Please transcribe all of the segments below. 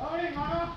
All right, Mama.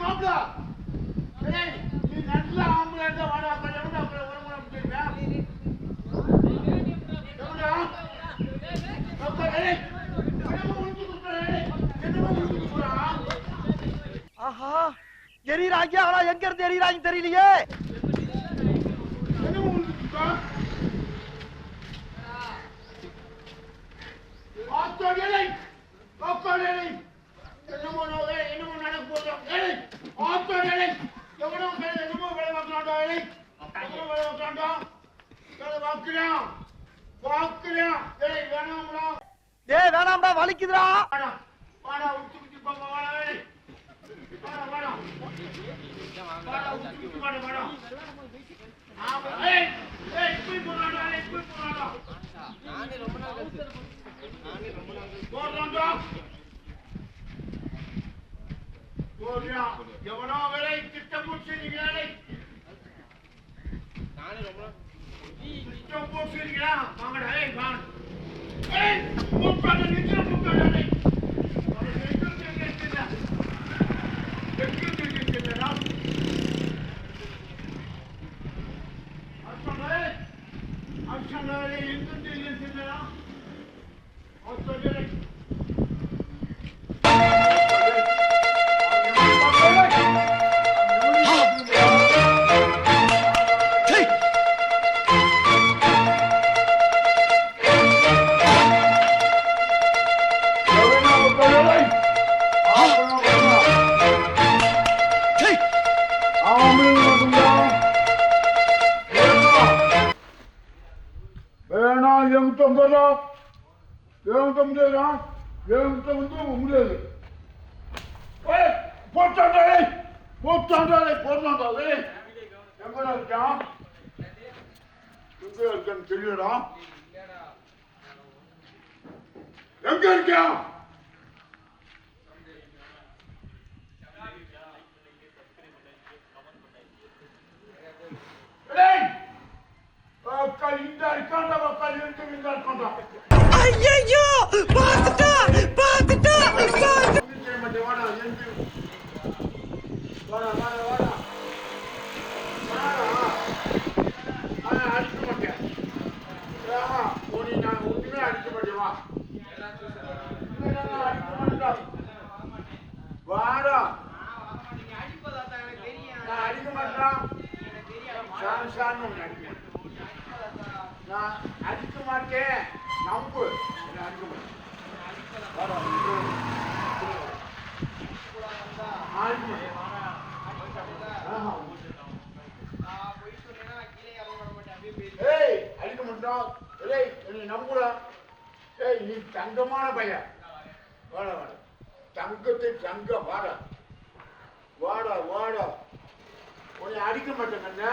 மாப்பிள நீ நல்ல ஆம்பளை வாடா எவ்வளோ உரமுறை முடிச்சிருக்கேன் ஆஹா எரியறாங்க ஆனா எங்க இருந்து எரியறாங்க தெரியலையே. டேய் வேணாம்டா. வலிக்குதுடா. வாடா வாடா உச்சி உச்சி பாப்பா வாடா வாடா வாடா. வாடா உச்சி உச்சி வாடா வாடா. ஆமா ஏய் ஏய் போய் போறாடா ஏய் போய் போறாடா நானே ரொம்ப நாள் கழிச்சு நானே ரொம்ப நாள் கழிச்சு போறாடா போறியா எவனோ வேலை திட்டம் போட்டுறீங்களே நானே ரொம்ப நாள் Aşağıda öyle yıldız diyeceksiniz ha. Otur gerek. வேணாம் என்கிட்ட வந்தா என்கிட்ட முடியாதா என்கிட்ட வந்து முடியாது ஏய், போட்டாண்டாலே போட்டாண்டாலே எங்கடா இருக்கான்? எங்க இருக்கான்னு தெரியடா எங்க இருக்கான்? ஐயோ பாத்துட்டா பாத்துட்டா வாடா எழுந்து வாடா. வாடா வாடா வாடா ஆ அடிக்க மாட்டேன். நான் ஒண்ணுமே அடிக்க மாட்டேன். நான் அடிக்க மாட்டேன். நம்பு. அடிக்க மாட்டோம். நம்புடா. ஏய் நீ தங்கமான பையன். வாடா வாடா. தங்கத்தை தங்க வாடா. வாடா வாடா. உன்னை அடிக்க மாட்டேன் கண்ணா.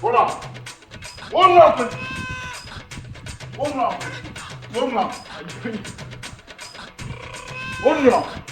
Hold on. One up. One up. One up. One up.